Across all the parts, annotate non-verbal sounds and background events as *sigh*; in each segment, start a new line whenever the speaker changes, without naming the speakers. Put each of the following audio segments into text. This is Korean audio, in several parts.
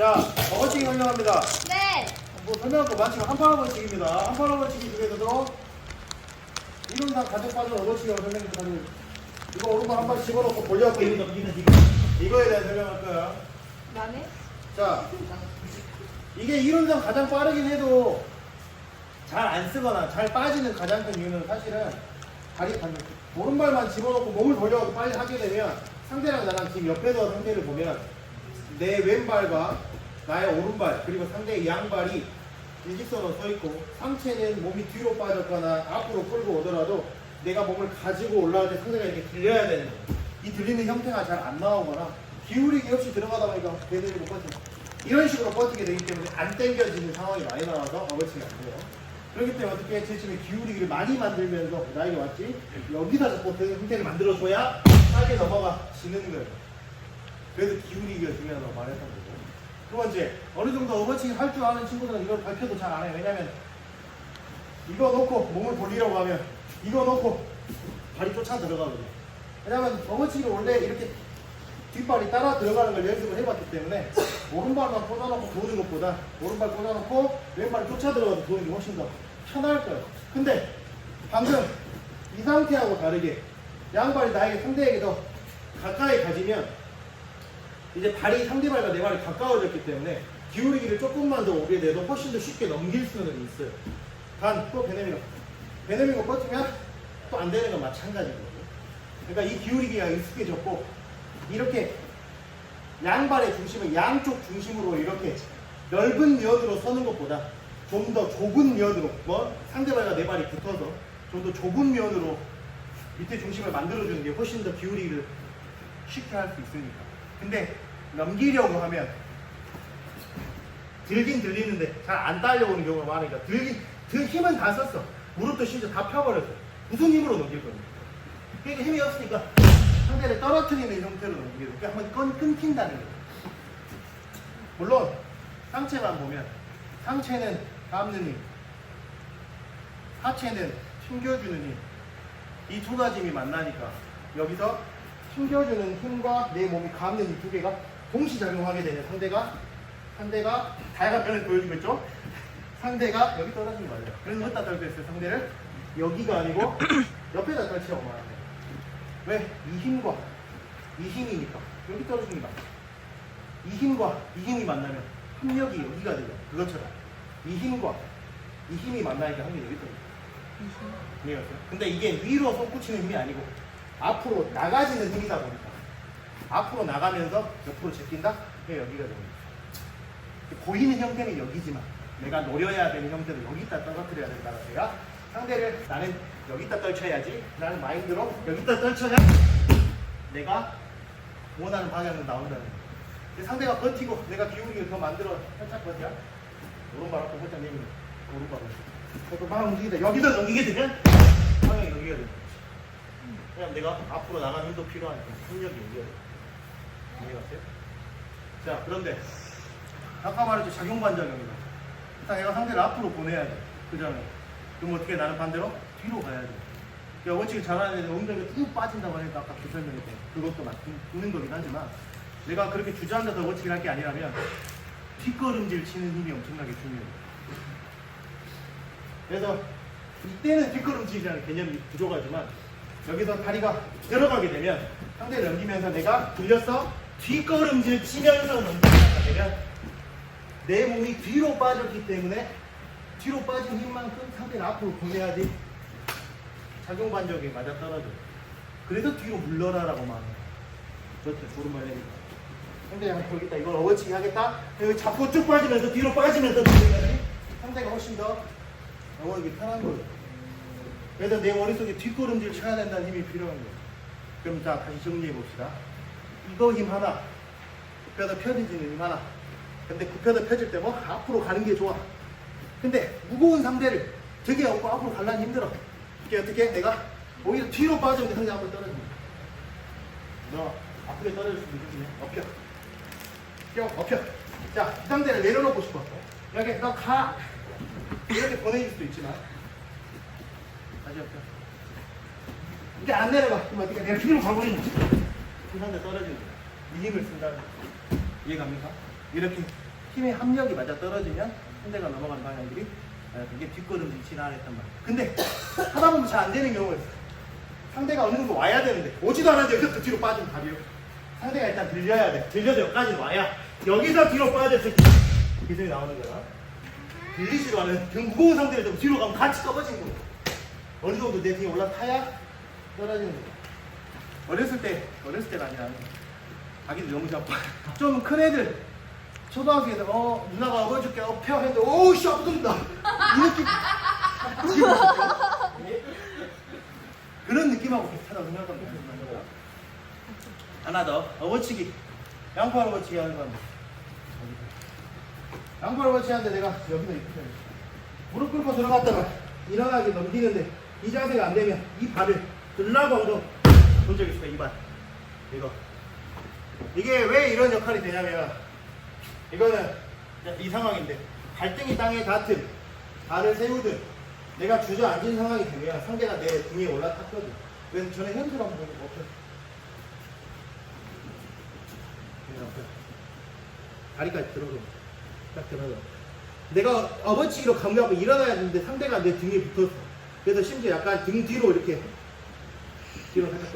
자, 어거치기 설명합니다.
네.
뭐 설명할 거 많지만 한판 어거치기입니다. 한판 어거치기 중에서도 이론상 가족 빠진 어거치기라고 설명해 주는 이거 오른발 한 발 집어넣고 돌려갖고 이거 넘기는 이거. 이거에 대한 설명할 거야.
나네?
자, 이게 이론상 가장 빠르긴 해도 잘 안 쓰거나 잘 빠지는 가장 큰 이유는 사실은 다리 반 오른발만 집어넣고 몸을 돌려갖고 빨리 하게 되면 상대랑 나랑 지금 옆에서 상대를 보면 내 왼발과 나의 오른발 그리고 상대의 양발이 일직선으로 서 있고 상체는 몸이 뒤로 빠졌거나 앞으로 끌고 오더라도 내가 몸을 가지고 올라갈 때 상대가 이렇게 들려야 되는 거예요. 이 들리는 형태가 잘 안 나오거나 기울이기 없이 들어가다 보니까 배들이 못 버티고 이런 식으로 버티게 되기 때문에 안 당겨지는 상황이 많이 나와서 어거치가 안 돼요. 그렇기 때문에 어떻게 제침에 기울이기를 많이 만들면서 나에게 왔지 여기다 그 형태를 만들어줘야 빨리 넘어가 지는 거예요. 그래서 기울이기가 중요하다고 말했던 거고. 두 번째, 어느 정도 어거치기 할줄 아는 친구들은 이걸 밝혀도 잘 안 해요. 왜냐면 이거 놓고 몸을 돌리려고 하면 이거 놓고 발이 쫓아 들어가거든요. 왜냐면 어거치기를 원래 이렇게 뒷발이 따라 들어가는 걸 연습을 해봤기 때문에 오른발만 꽂아놓고 도는 것보다 오른발 꽂아놓고 왼발이 쫓아 들어가서 도는 게 훨씬 더 편할 거예요. 근데 방금 이 상태하고 다르게 양발이 나에게 상대에게 더 가까이 가지면 이제 발이 상대발과 내 발이 가까워졌기 때문에 기울이기를 조금만 더 오게 돼도 훨씬 더 쉽게 넘길 수는 있어요. 단 또 베네미가 베네미가 버티면 또 안 되는 건 마찬가지거든요. 그러니까 이 기울이기가 익숙해졌고 이렇게 양발의 중심을 양쪽 중심으로 이렇게 넓은 면으로 서는 것보다 좀 더 좁은 면으로 뭐 상대발과 내 발이 붙어서 좀 더 좁은 면으로 밑에 중심을 만들어주는 게 훨씬 더 기울이기를 쉽게 할 수 있으니까. 근데 넘기려고 하면 들긴 들리는데 잘 안 딸려오는 경우가 많으니까 들긴 들 힘은 다 썼어. 무릎도 심지어 다 펴버렸어. 무슨 힘으로 넘길 겁니까? 그러니까 힘이 없으니까 상대를 떨어뜨리는 형태로 넘기게 돼. 그러니까 한번 건 끊긴다는 거예요. 물론 상체만 보면 상체는 감는 힘, 하체는 튕겨주는 힘. 이 두 가지 힘이 만나니까 여기서 튕겨주는 힘과 내 몸이 감는 이 두 개가 동시 작용하게 되는 상대가 상대가 다양한 면을 보여주고 있죠. 상대가 여기 떨어진 거 맞아요. 그래서 어디다 떨어졌어요? 상대를 여기가 아니고 *clears throat* 옆에다 떨치라고 말합니다. 왜? 이 힘과 이 힘이니까 여기 맞아요. 이 힘과 이 힘이 만나면 합력이 여기가 돼요. 그것처럼 이 힘과 이 힘이 만나니까 합력이 여기 떨어져요. 이해갔어요? 근데 이게 위로 솟구치는 힘이 아니고 앞으로 나가지는 힘이다 보니까 앞으로 나가면서 옆으로 제낀다? 그게 여기가 됩니다. 보이는 형태는 여기지만 내가 노려야 되는 형태를 여기다 떨어뜨려야 된다는 제가 상대를 나는 여기다 떨쳐야지 라는 마인드로 여기다 떨쳐야 내가 원하는 방향으로 나온다는. 근데 상대가 버티고 내가 기울기를 더 만들어 살짝 버텨 오른발 앞으로 살짝 내밀어 오른발을 그래서 막 움직이다 여기다 넘기게 되면 방향이 여기가 거지 그냥 내가 앞으로 나가는 힘도 필요하니까 힘력이 여기가 돼 이해갔어요? 자 그런데 아까 말했죠 작용반작용이다. 일단 내가 상대를 앞으로 보내야 돼. 그잖아요. 그럼 어떻게 나는 반대로 뒤로 가야 돼. 그러니까 원칙을 잘하는 애는 엉덩이가 쭉 빠진다고 하니까 아까 그 설명했던 그것도 맞는 거긴 하지만 내가 그렇게 주저앉아서 원칙을 할 게 아니라면 뒷걸음질 치는 힘이 엄청나게 중요해요. 그래서 이때는 뒷걸음질이라는 개념이 부족하지만 여기서 다리가 들어가게 되면 상대를 넘기면서 내가 들려서 뒷걸음질 치면서 넘기게 되면 내 몸이 뒤로 빠졌기 때문에 뒤로 빠진 힘만큼 상대를 앞으로 보내야지 작용 반적이 맞아 떨어져. 그래서 뒤로 물러나라고 말해요. 저렇게 오른발 내리고. 상대가 여기 있다. 이걸 어거치기 하겠다. 여기 잡고 쭉 빠지면서 뒤로 빠지면서 상대가 훨씬 더 어거기 편한 거예요. 그래서 내 머릿속에 뒷걸음질 쳐야 된다는 힘이 필요한 거예요. 그럼 자 다시 정리해 봅시다. 이거 힘 하나, 굽혀서 펴지는 힘 하나. 근데 굽혀서 펴질 때 뭐 앞으로 가는 게 좋아. 근데 무거운 상대를 저게 없고 앞으로 가려니 힘들어. 이게 어떻게 내가 오히려 뒤로 빠지면 상대 앞으로 떨어집니다. 너 앞으로 떨어질 수도 있겠네. 엎혀. 껴, 엎혀. 자, 이 상대를 내려놓고 싶어. 여기 너 가. 이렇게 보내줄 수도 있지만 다시 엎혀. 이게 안 내려가. 그럼 어떻게 내가 뒤로 가버리는 거지. 그 상대 떨어지는 거야. 이 힘을 쓴다는 거. 이해갑니까? 이렇게 힘의 합력이 맞아 떨어지면 상대가 넘어가는 방향들이 아, 그게 뒷걸음질 지나했단 말이야. 근데 *coughs* 하다 보면 잘 안 되는 경우가 있어. 상대가 어느 정도 와야 되는데 오지도 않았는데 여기서 뒤로 빠지면 답이에요. 상대가 일단 들려야 돼. 들려서 여기까지 와야 여기서 뒤로 빠졌을 때 기술이 나오는 거야. 들리지도 않은 등 무거운 상대를 좀 뒤로 가면 같이 꺼버지는 거야. 어느 정도 내 뒤에 올라타야 떨어지는 거야. 어렸을 때, 어렸을 때가 아니라 자기들 너무 자빠. *laughs* 좀큰 애들, 초등학생에서 어 누나가 업어줄게, 업혀 했는데 오우 씨 아프다. 이 느낌. 예? 그런 느낌하고 비슷하다고 생각합니다. 하나 더 업어치기, 양팔 업어치기 하는 사람. 양팔 업어치기 하는데 내가 여기서 이렇게 무릎 꿇고 들어갔다가 일어나게 넘기는데 이 자세가 안 되면 이 발을 들라고 엉덩 본적 있어요 이 발. 이거. 이게 왜 이런 역할이 되냐면 이거는 이 상황인데 발등이 땅에 닿든 발을 세우든 내가 주저앉은 상황이 되면 상대가 내 등에 올라탔거든. 그래서 전에 현수를 한번 보고 어때? 다리까지 들어서 딱 들어서 내가 업어치기로 감각하고 일어나야 되는데 상대가 내 등에 붙었어. 그래서 심지어 약간 등 뒤로 이렇게 뒤로 살짝.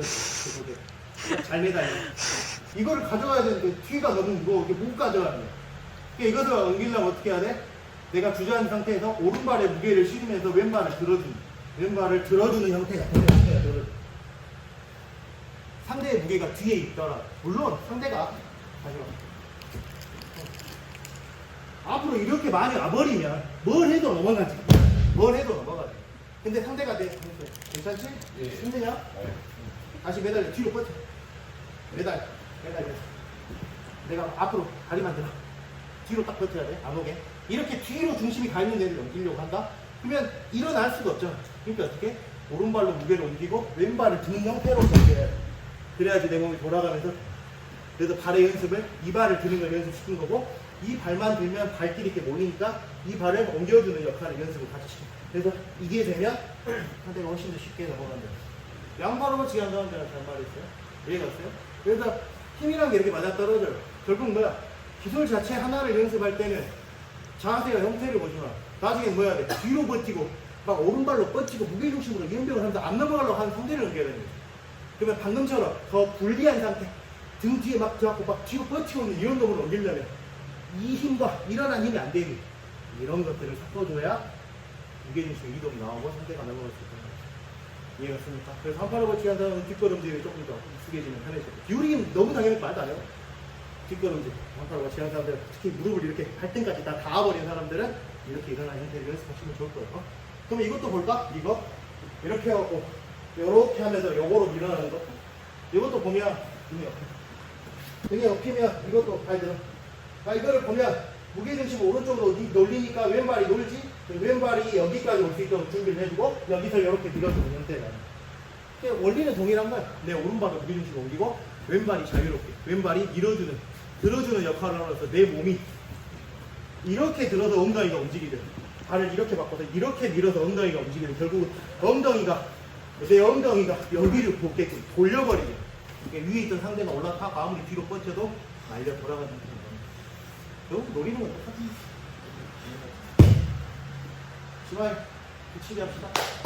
이렇게 잘 매달려. 이거를 가져가야 되는데 뒤가 너무 무거워. 이게 못 가져가는 거야. 그러니까 이것을 옮기려면 어떻게 해야 돼? 내가 주저앉은 상태에서 오른발에 무게를 실으면서 왼발을 들어주는 왼발을 들어주는 형태가 돼야 돼. 상대의 무게가 뒤에 있더라. 물론 상대가 가져가. 앞으로 이렇게 많이 와버리면 뭘 해도 넘어가지. 뭘 해도 넘어가지. 근데 상대가 내 괜찮지?
예.
힘드냐? 다시 매달려 뒤로 뻗쳐. 매달 매달려. 내가 앞으로 다리만 들어. 뒤로 딱 뻗쳐야 돼. 안 오게. 이렇게 뒤로 중심이 가 있는 데를 넘기려고 한다. 그러면 일어날 수가 없잖아. 그러니까 어떻게? 오른발로 무게를 옮기고 왼발을 등 형태로 던져야 돼. 그래야지 내 몸이 돌아가면서 그래서 발의 연습을 이 발을 드는 걸 연습시킨 거고 이 발만 들면 발길이 이렇게 몰리니까 이 발을 옮겨주는 역할을 연습을 같이 시켜. 그래서 이게 되면 *clears throat* 상대가 훨씬 더 쉽게 넘어간다. 양발로 치기 한 사람들은 잘 말했어요. 이해가 갔어요? 그래서 힘이란 게 이렇게 맞아 떨어져요. 결국 뭐야? 기술 자체 하나를 연습할 때는 자세가 형태를 보지만 나중에 뭐 해야 돼? 뒤로 버티고 막 오른발로 뻗치고 무게중심으로 이연병을 하면서 안 넘어가려고 하는 상대를 넘겨야 되는 거예요. 그러면 방금처럼 더 불리한 상태 등 뒤에 막 들어갖고 막 뒤로 뻗치고 있는 이런 놈을 넘기려면 이 힘과 일어난 힘이 안 되니 이런 것들을 섞어줘야 무게중심 이동이 나오고 상대가 넘어갈 수 있다. 이해갔습니까? 그래서 한팔로 버치기 한 사람은 뒷걸음질이 조금 더 익숙해지면 편해져요. 기울이긴 너무 당연히 해요. 뒷걸음질. 한팔로 버치기 한 사람들 특히 무릎을 이렇게 발등까지 다 닿아버린 사람들은 이렇게 일어나는 형태를 연습하시면 좋을 거예요. 그럼 이것도 볼까? 이거? 이렇게 하고 이렇게 하면서 요거로 밀어나는 거. 이것도 보면 등이 옆에. 등이 옆이면 이것도 발 들어. 아, 이거를 보면 무게중심 오른쪽으로 니- 놀리니까 왼발이 놀지? 그 왼발이 여기까지 올 수 있도록 준비를 해주고 여기서 이렇게 밀어주는 형태가. 원리는 동일한 거야. 내 오른발을 무게중심 옮기고 왼발이 자유롭게 왼발이 밀어주는 들어주는 역할을 하면서 내 몸이 이렇게 들어서 엉덩이가 움직이게 돼. 발을 이렇게 바꿔서 이렇게 밀어서 엉덩이가 움직이게 돼. 결국 엉덩이가 내 엉덩이가 여기를 보게끔 돌려버리게 위에 있던 상대가 올라타고 아무리 뒤로 뻗쳐도 말려 돌아가는. 결국 노리는 건 똑같은 거야. 시발, 붙이게 합시다.